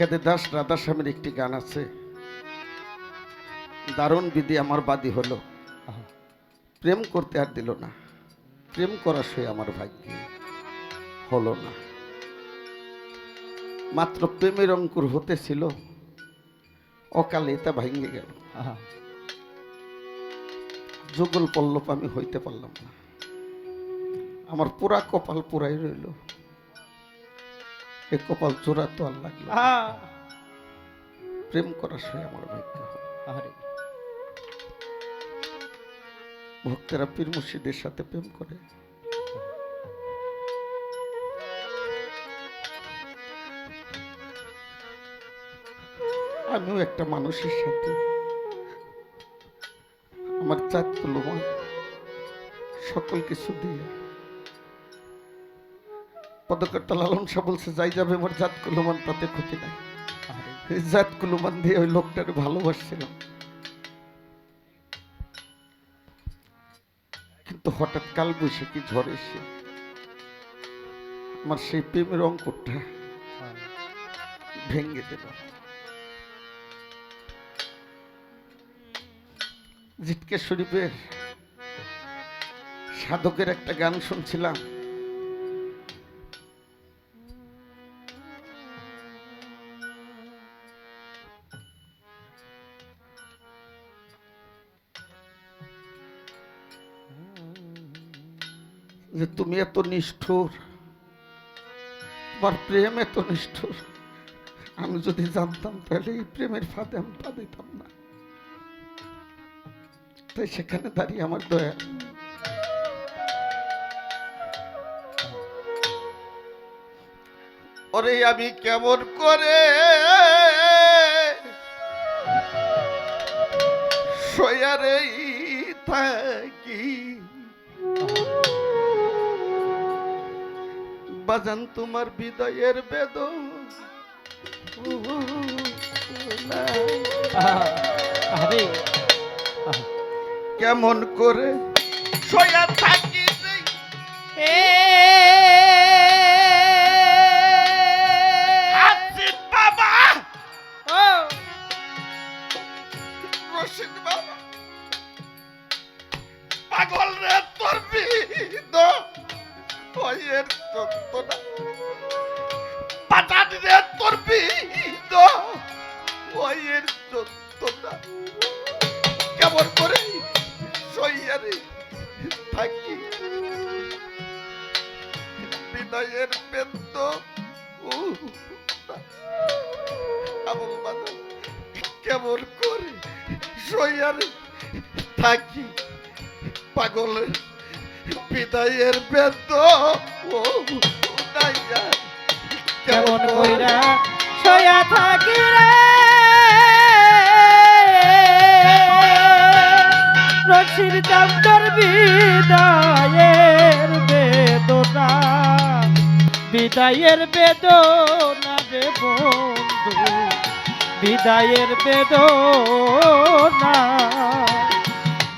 খেদে দাস রাধা স্বামীর একটি গান আছে। দারুণ বিধি আমার বাদী হলো। প্রেম করতে আর দিল না। প্রেম করা সে আমার ভাগ্যে হলো না। মাত্র প্রেমের অঙ্কুর হতেছিল অকালে তা ভাঙ্গে গেল। আহা, যুগল পল্লব আমি হইতে পারলাম না। আমার পুরা কপাল পুরাই রইল। কপাল চোরা তো আর লাগল প্রেম করার সময় আমার ভাগ্য। ভক্তেরা পীর মুর্শিদের সাথে প্রেম করে। আমিও একটা মানুষের সাথে। আমার চাঁদ কুলমান সকল কিছু দিয়ে পদকর্তা লালন শাহ বলছে যাই যাবে আমার জাত কুলমান তাতে ক্ষতি নাই। জাত কুলমান দিয়ে ওই লোকটাকে ভালোবাসছিলাম কিন্তু হঠাৎ কাল বৈশাখী ঝড় এসে আমার সেই প্রেমের অঙ্কুরটা ভেঙে দিল। জিটকে শরীফের সাধকের একটা গান শুনছিলাম। যে তুমি এত নিষ্ঠুর, তোমার প্রেম এত নিষ্ঠুর। আমি যদি জানতাম তাহলে এই প্রেমের ফাঁদে আমি পা দিতাম না। তাই সেখানে দাঁড়িয়ে আমার দয়া। ওরে আমি কেমন করে সয়ারেই থাকি? বাজান তোমার বিদয়ের আহা, কেমন করে সয়া থাকি রে বাবা। ও, রশিদ বাবা। পাগল রে তোর বিদ ওয়ের যন্ত্রণা। পাটান রে তোর বিদ ওয়ের যন্ত্রণা। কেমন করে সইয়ারে থাকি। বিদায়ের বেদ ও আমল বাদা কেমন করে সইয়ারে থাকি। পাগলের বিদায়ের বেদ ও কেমন কইরা সয়া থাকি রে? রশির চান্দর বিদায়ের বেদনা বিদায়ের বেদনা রে বন্ধু বিদায়ের বেদনা।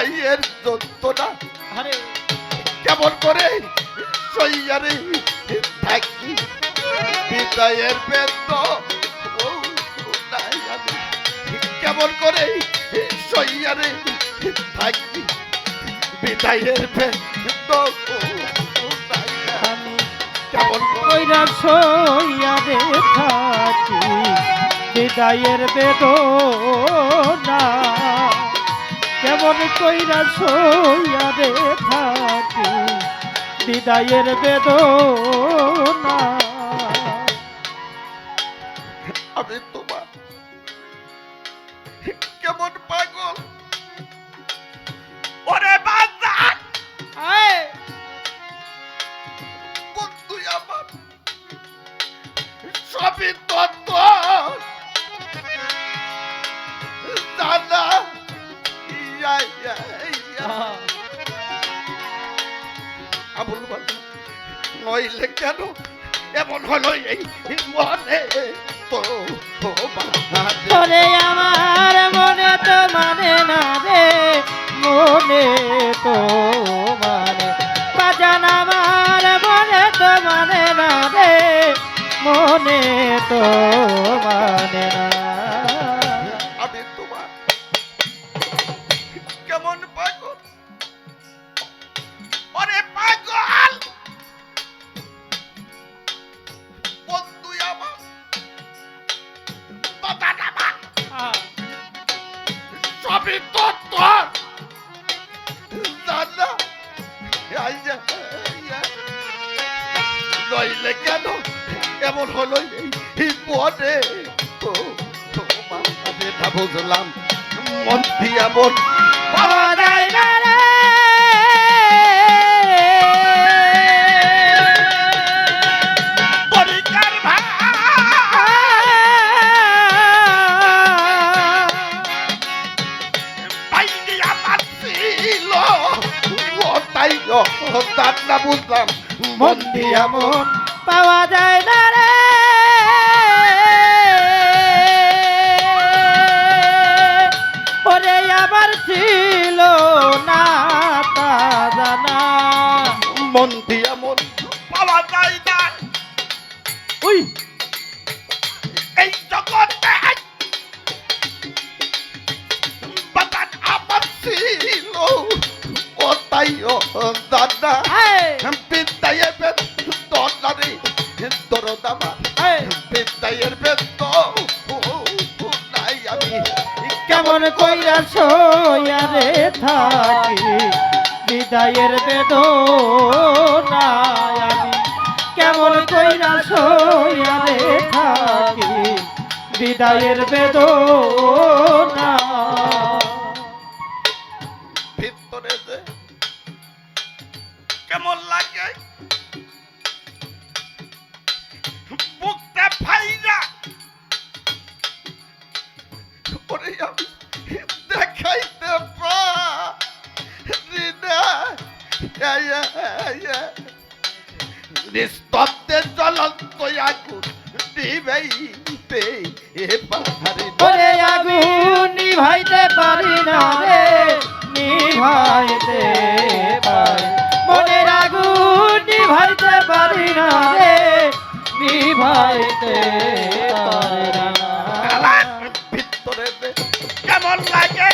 ওই এর যন্ত্রণা। আরে। কেমন করে সইয়ারে থাকি? বিদায়ের বেদ কেমন করে সইয়ারে থাকি? বিদায়ের বেদ কেমন কইরা সইয়া রে থাকি? বিদায়ের বেদনা। কেমন কইরা সইয়ারে থাকি। বিদায়ের বেদনা। আমি তোমার কেমন মনে তো মানে বাজান আমার মনে তো মানে না রে মনে তো মানে না। আমি তোমার কেমন পাগল? ওরে পাগল! বন্ধু আমার বাবা সবই তো তোর। নইলে কেন? এমন হলো এই তো তোমার বুঝলাম মন দিয়ে মন পাওয়া যায় না। বুঝলাম মন দিয়া মন পাওয়া যায় না দাদা বিদ্যায়ের বেদ দরদারি দরদামা এই, বিদ্যায়ের বেদ নাই আমি কেমন কইরা সইয়ারে থাকি বিদায়ের আমি। কেমন কইরা সইয়ারে থাকি বিদায়ের বেদনা ভিতরে কেমন লাগে? বুকটা ফাইরা। ওরে আমি দেখাইতে পারি না। আয়া, আয়া। নিস্তব্ধের জ্বলন্ত আগুন পাহাড়ি ওরে আগুন নিভাইতে পারি না রে নিভাইতে পারি মনের আগুন নিভাইতে পারি না রে নিভাইতে ভিতরে কেমন লাগে?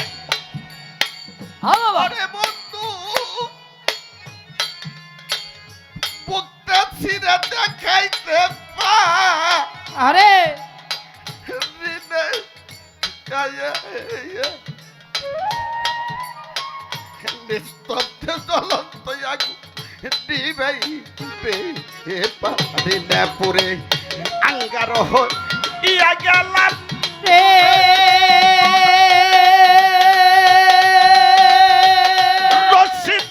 আরে বন্ধু বুকটা ছিঁড়ে দেখাইতে আরে আগুন নিবাইতে এ পারি না পুরে আঙ্গার ইয়া গেলাম। রে রশিদ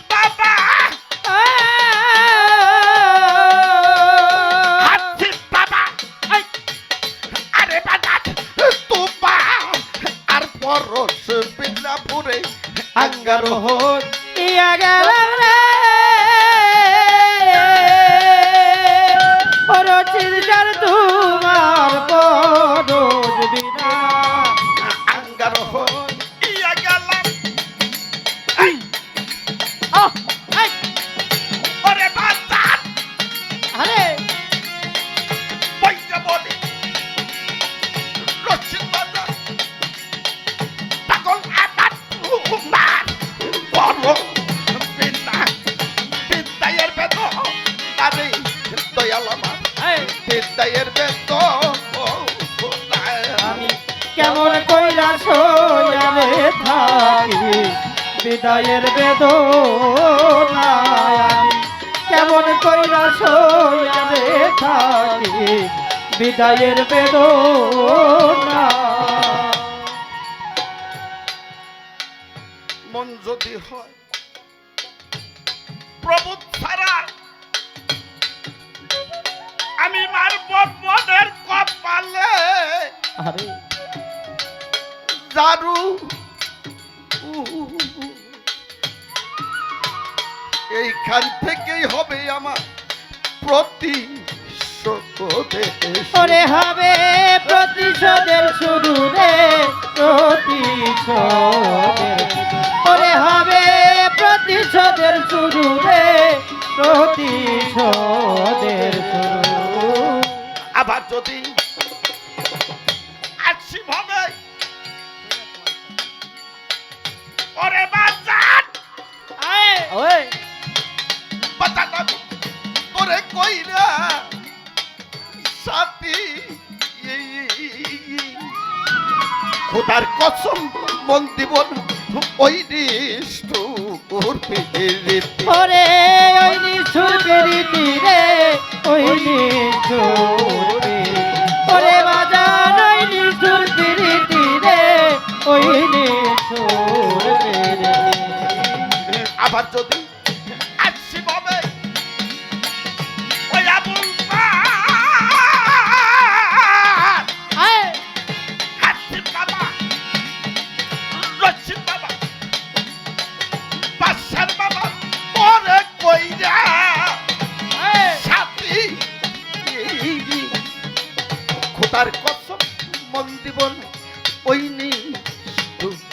বিদায়ের বেদনায় কেমন কইরা সইয়ারে থাকি? বিদায়ের বেদনা মন যদি হয় প্রভু ছাড়া আমি মারব মনের কপালে। আরে। জারু এইখান থেকেই হবে আমার প্রতি ওরে হবে প্রতিশোধের শুরু রে প্রতিশোধের। ওরে হবে প্রতিশোধের শুরু রে প্রতিশোধের শুরু। আবার যদি খোদার কসম দিব না, ওই প্রীতি। ওরে ওই নিষ্ঠুর প্রীতি রে ওই নিষ্ঠুর ওরে বাজান ওই নিষ্ঠুর প্রীতি রে ওই প্রীতি আবার যদি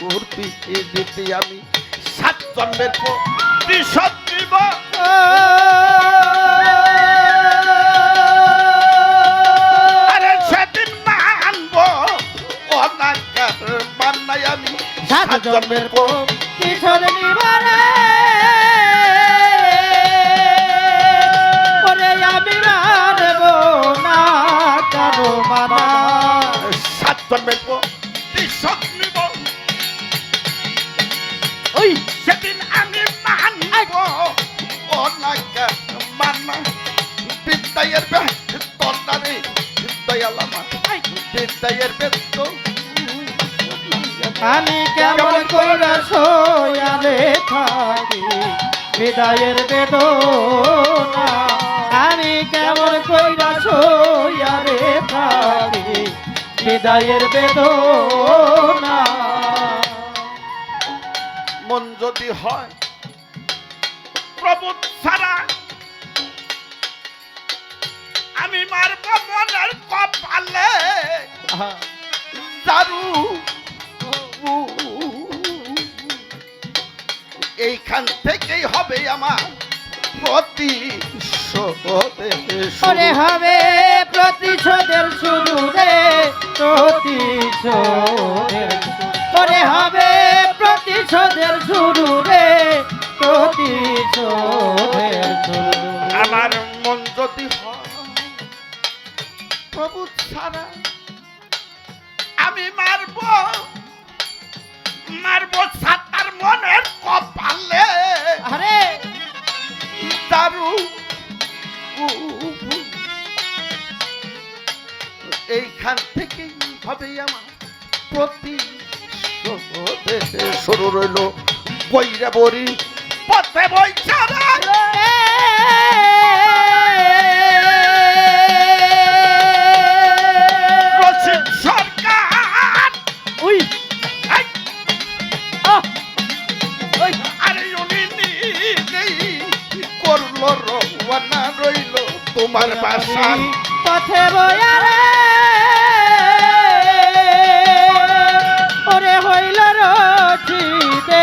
তোর পিঠে দিতে আমি। সাত জন্মের পর দিব। আরে সেদিন মানব অনাকার মান্নাই আমি সাত জন্মের পর কিশোর নিবারে মান্না বিদ্যায়ের বিদ্যায়ের আমি কেমন কইরা সোয়ালে থাকি? বিদায়ের বেদনা আমি কেমন কইরা সোয়ালে থাকি? বিদায়ের বেদনা। মন যদি হয় প্রভু ছাড়া আমি মারব মনের কপালে। দারু এইখান থেকেই হবে আমার প্রতি ওরে হবে প্রতিশোধের শুরু রে প্রতিশোধের ওরে হবে প্রতিশোধের শুরু রে মন যদি প্রভু ছাড়া আমি মারব। মারব সাতার মনের কপালে। আরে! দারু এইখান থেকেই হবে আমার প্রতি শুরু রইল। বইরা বরি পথে বই ছাড়া করল রওনা রইল তোমার বাসা। পথে বয়ারে ওরে হইল রচিতে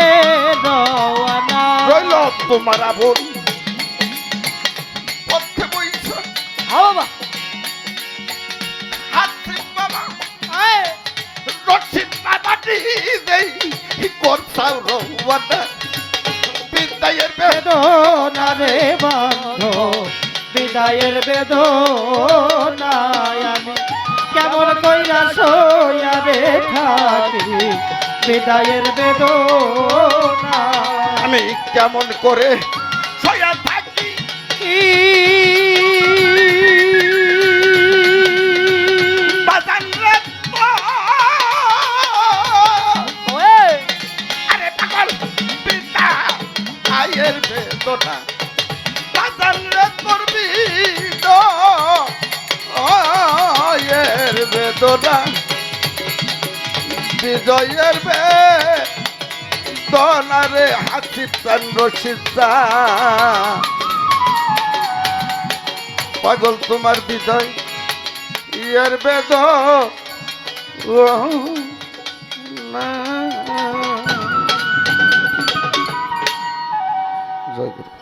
রওয়ানা। রইল তোমার আবন পথে বইছ। হাও বাবা। হাসিম বাবা। আয়। রশিদ বাবাটি দেই। করছাও বে বেদনা রে বন্ধ বিদায়ের বেদনায় আমি কেমন কইরা সইয়া রে থাকি বিদায়ের বেদনা আমি কেমন করে সয়া থাকি? বেদনা, বিজয়ের বেদনা রে হাসি চন্দ্র সীতা পাগল তোমার বিজয়, ইয়ার বেদ না জয় গুরু।